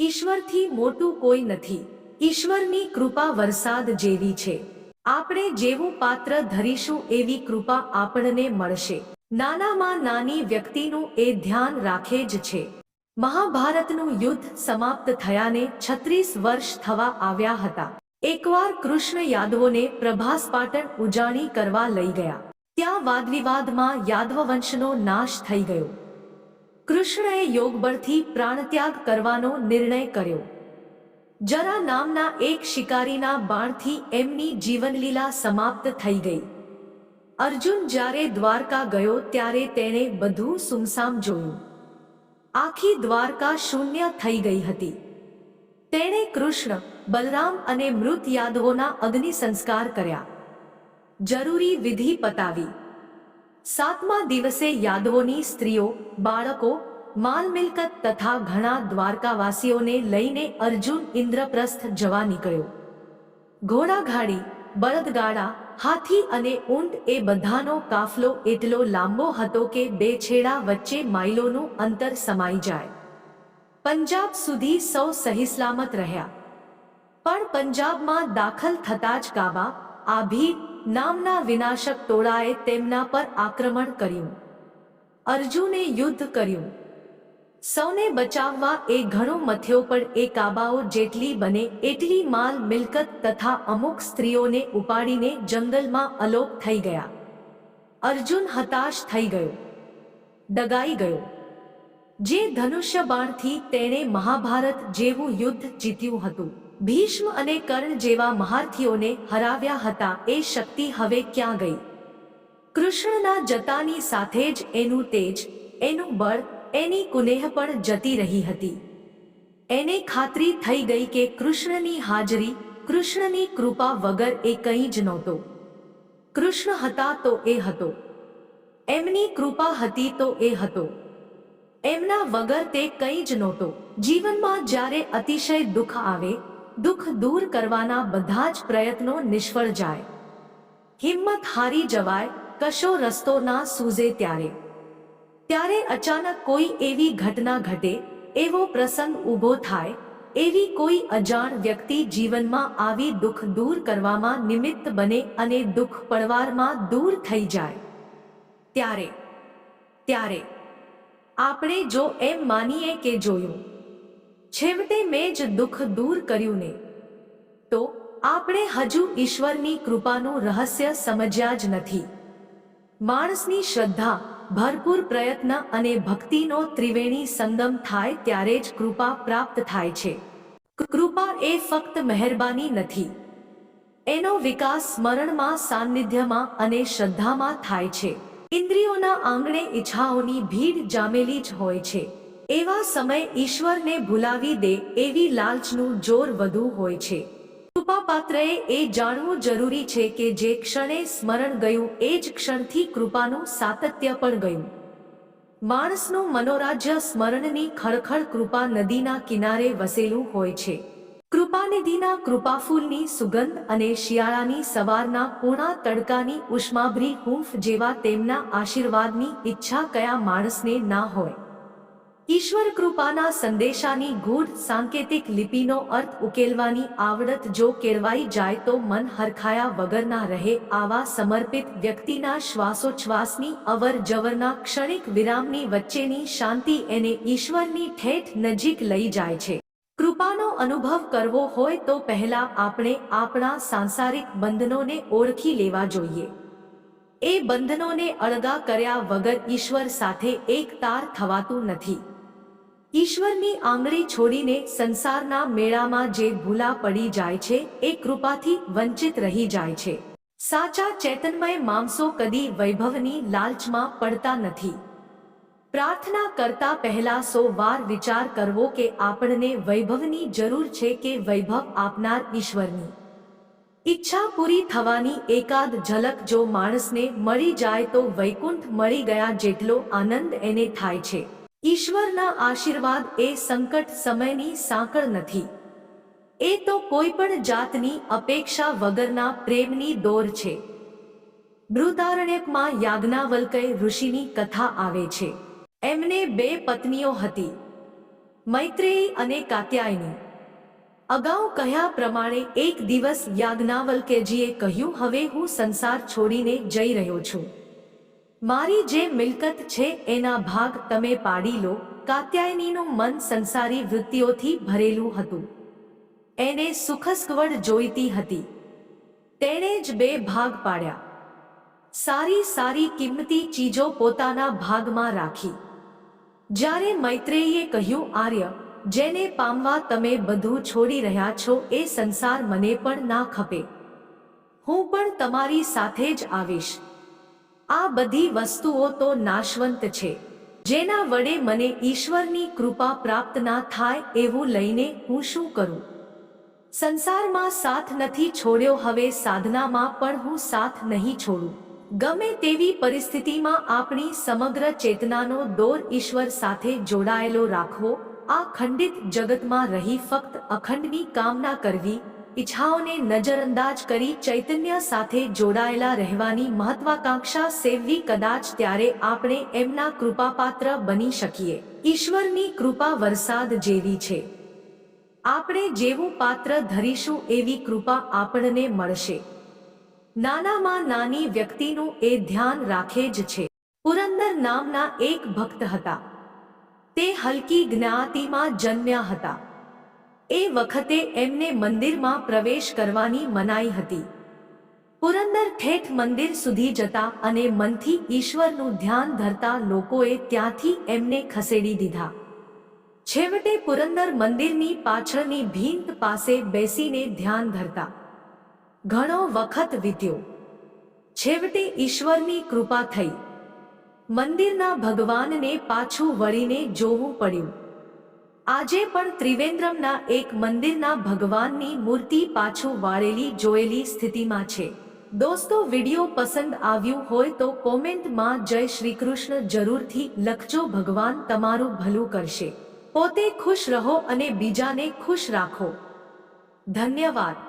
ઈશ્વરથી મોટું કોઈ નથી. ઈશ્વરની કૃપા વરસાદ જેવી છે. આપણે જેવું પાત્ર ધરીશું એવી કૃપા આપણને મળશે. નાનામાં નાની વ્યક્તિનું એ ધ્યાન રાખે જ છે. મહાભારતનું યુદ્ધ સમાપ્ત થયાને છત્રીસ વર્ષ થવા આવ્યા હતા. એકવાર કૃષ્ણ યાદવોને પ્રભાસ પાટણ ઉજાણી કરવા લઈ ગયા. ત્યાં વાદવિવાદમાં યાદવ વંશનો નાશ થઈ ગયો. કૃષ્ણએ યોગબળથી પ્રાણત્યાગ કરવાનો નિર્ણય કર્યો. જરા નામના એક શિકારીના બાણથી એમની જીવનલીલા સમાપ્ત થઈ ગઈ. અર્જુન જ્યારે દ્વારકા ગયો ત્યારે તેણે બધું સુમસામ જોયું. આખી દ્વારકા શૂન્ય થઈ ગઈ હતી. તેણે કૃષ્ણ, બલરામ અને મૃત યાદવોના અગ્નિ સંસ્કાર કર્યા. જરૂરી વિધિ પતાવી. સાતમા દિવસે યાદવોની સ્ત્રીઓ, બાળકો, માલ મિલકત તથા ઘણા દ્વારકાવાસીઓને લઈને અર્જુન ઇન્દ્રપ્રસ્થ જવા નીકળ્યો. ઘોડાઘાડી, બળદગાડા, હાથી અને ઊંટ એ બધાનો કાફલો એટલો લાંબો હતો કે બે છેડા વચ્ચે માઇલોનું અંતર સમાઈ જાય. પંજાબ સુધી સૌ સહીસલામત રહ્યા. પણ પંજાબમાં દાખલ થતા જ કાબા આભીર નામના વિનાશક ટોળાએ તેમના પર આક્રમણ કર્યું. અર્જુને યુદ્ધ કર્યું. સૌને બચાવવા એ ઘણો મથ્યો પણ એ કાબાઓ જેટલી બને એટલી માલ મિલકત તથા અમુક સ્ત્રીઓને ઉપાડીને જંગલમાં અલોપ થઈ ગયા. અર્જુન હતાશ થઈ ગયો. ડગાઈ ગયો. જે ધનુષ્ય બાણથી તેણે મહાભારત જેવું યુદ્ધ જીત્યું હતું. ભીષ્મ અને કર્ણ જેવા મહારથીઓને હરાવ્યા હતા. એ શક્તિ હવે ક્યાં ગઈ? કૃષ્ણના જતાની સાથે જ એનું તેજ, એનું બળ, એની કુનેહ પણ જતી રહી હતી. એને ખાતરી થઈ ગઈ કે કૃષ્ણની હાજરી, કૃષ્ણની કૃપા વગર એ કંઈ જ નહોતો. કૃષ્ણ હતા તો એ હતો. એમની કૃપા હતી તો એ હતો. એમના વગર તે કંઈ જ નહોતો. જીવનમાં જ્યારે અતિશય દુઃખ આવે દુઃખ દૂર કરવાના બધા જ પ્રયત્નો નિષ્ફળ જાય. હિંમત હારી જવાય, કશો રસ્તો ના સૂઝે ત્યારે. ત્યારે અચાનક કોઈ એવી ઘટના ઘટે, એવો પ્રસંગ ઊભો થાય, એવી કોઈ અજાણ વ્યક્તિ જીવનમાં આવી દુઃખ દૂર કરવામાં નિમિત્ત બને અને દુઃખ પડવારમાં દૂર થઈ જાય. ત્યારે ત્યારે, આપણે જો એમ માનીએ કે જોયું છેવટે મેં જ દુઃખ દૂર કર્યું ને તો આપણે હજુ ઈશ્વરની કૃપાનું રહસ્ય સમજ્યા જ નથી. માણસની શ્રદ્ધા, ભરપૂર પ્રયત્ન અને ભક્તિનો ત્રિવેણી સંગમ થાય ત્યારે જ કૃપા પ્રાપ્ત થાય છે. કૃપા એ ફક્ત મહેરબાની નથી. એનો વિકાસ સ્મરણમાં, સાનિધ્યમાં અને શ્રદ્ધામાં થાય છે. ઇન્દ્રિયોના આંગણે ઈચ્છાઓની ભીડ જામેલી જ હોય છે. એવા સમય ઈશ્વરને ભૂલાવી દે એવી લાલચનું જોર વધુ હોય છે. કૃપાપાત્રએ એ જાણવું જરૂરી છે કે જે ક્ષણે સ્મરણ ગયું, એ જ ક્ષણથી કૃપાનું સાતત્ય પણ ગયું. માણસનું મનોરાજ્ય સ્મરણની ખળખળ કૃપા નદીના કિનારે વસેલું હોય છે. કૃપાનિધિના કૃપાફૂલની સુગંધ અને શિયાળાની સવારના પૂર્ણા તડકાની ઉષ્માભરી હૂંફ જેવા તેમના આશીર્વાદની ઈચ્છા કયા માણસને ના હોય. ઈશ્વર કૃપાના સંદેશાની ગૂઢ સાંકેતિક લિપિનો અર્થ ઉકેલવાની આવડત જો કેળવાઈ જાય તો મન હરખાયા વગરના રહે આવા સમર્પિત વ્યક્તિના શ્વાસોચ્છ્વાસની અવર જવરના ક્ષણિક વિરામની વચ્ચેની શાંતિ એને ઈશ્વરની ઠેઠ નજીક લઈ જાય છે. કૃપાનો અનુભવ કરવો હોય તો પહેલા આપણે આપણા સાંસારિક બંધનોને ઓળખી લેવા જોઈએ. એ બંધનોને અળગા કર્યા વગર ઈશ્વર સાથે એક તાર થવાતું નથી. ઈશ્વરની આંગળી છોડીને સંસારના મેળામાં જે ભૂલા પડી જાય છે, એ કૃપાથી વંચિત રહી જાય છે. સાચા ચેતનમય માણસો કદી વૈભવની લાલચમાં પડતા નથી. પ્રાર્થના કરતા પહેલા સો વાર વિચાર કરવો કે આપણને વૈભવની જરૂર છે કે વૈભવ આપનાર ઈશ્વરની. ઈચ્છા પૂરી થવાની એકાદ ઝલક જો માણસને મળી જાય તો વૈકુંઠ મળી ગયા જેટલો આનંદ એને થાય છે. ઈશ્વરના આશીર્વાદ એ સંકટ સમયની સાંકળ નથી. એ તો કોઈ પણ જાતની અપેક્ષા વગરના પ્રેમની દોર છે. બૃહદારણ્યકમાં યાજ્ઞાવલ્કય ઋષિની કથા આવે છે. એમને બે પત્નીઓ હતી. મૈત્રેયી અને કાત્યાયની. અગાઉ કહ્યા પ્રમાણે એક દિવસ યાજ્ઞાવલ્કેજીએ કહ્યું, હવે હું સંસાર છોડીને જઈ રહ્યો છું. મારી જે મિલકત છે એના ભાગ તમે પાડી લો, કાત્યાયનીનું મન સંસારી વૃત્તિઓથી ભરેલું હતું. એને સુખસ્કવડ જોઈતી હતી. તેણે જ બે ભાગ પાડ્યા. સારી સારી કિંમતી ચીજો પોતાના ભાગમાં રાખી. જ્યારે મૈત્રેયીએ કહ્યું, આર્ય, જેને પામવા તમે બધું છોડી રહ્યા છો એ સંસાર મને પણ ના ખપે. હું પણ તમારી સાથે જ આવીશ. આ બધી વસ્તુઓ તો નાશવંત છે. જેના વડે મને ઈશ્વરની કૃપા પ્રાપ્ત ના થાય એવું લઈને હું શું કરું? સંસારમાં સાથ નથી છોડ્યો, હવે સાધનામાં પણ હું સાથ નહીં છોડું. ગમે તેવી પરિસ્થિતિમાં આપણી સમગ્ર ચેતનાનો દોર ઈશ્વર સાથે જોડાયેલો રાખવો, આ ખંડિત જગતમાં રહી ફક્ત અખંડની કામના કરવી ઈચ્છાઓને નજરઅંદાજ કરી ચૈતન્ય સાથે જોડાયેલા રહેવાની મહત્વાકાંક્ષા સેવવી કદાચ ત્યારે આપણે એમના કૃપાપાત્ર બની શકીએ. ઈશ્વરની કૃપા વરસાદ જેવી છે. આપણે જેવું પાત્ર ધરીશું એવી કૃપા આપણને મળશે. નાનામાં નાની વ્યક્તિનું એ ધ્યાન રાખે જ છે. પુરંદર નામના એક ભક્ત હતા. તે હલકી જ્ઞાતિમાં જન્મ્યા હતા. એ વખતે એમને મંદિરમાં પ્રવેશ કરવાની મનાઈ હતી. પુરંદર ઠેઠ મંદિર સુધી જતા અને મનથી ઈશ્વરનું ધ્યાન ધરતા લોકોએ ત્યાંથી એમને ખસેડી દીધા. છેવટે પુરંદર મંદિરની પાછળની ભીંત પાસે બેસીને ધ્યાન ધરતા. ઘણો વખત વીત્યો. છેવટે ઈશ્વરની કૃપા થઈ. મંદિરના ભગવાનને પાછું વળીને જોવું પડ્યું. આજે પણ ત્રિવેન્દ્રમના એક મંદિરના ભગવાનની મૂર્તિ પાછું વાળેલી જોયેલી સ્થિતિમાં છે. દોસ્તો, વિડિયો પસંદ આવ્યું હોય તો કોમેન્ટમાં જય શ્રી કૃષ્ણ જરૂરથી લખજો, ભગવાન તમારું ભલું કરશે. પોતે ખુશ રહો અને બીજાને ખુશ રાખો. ધન્યવાદ.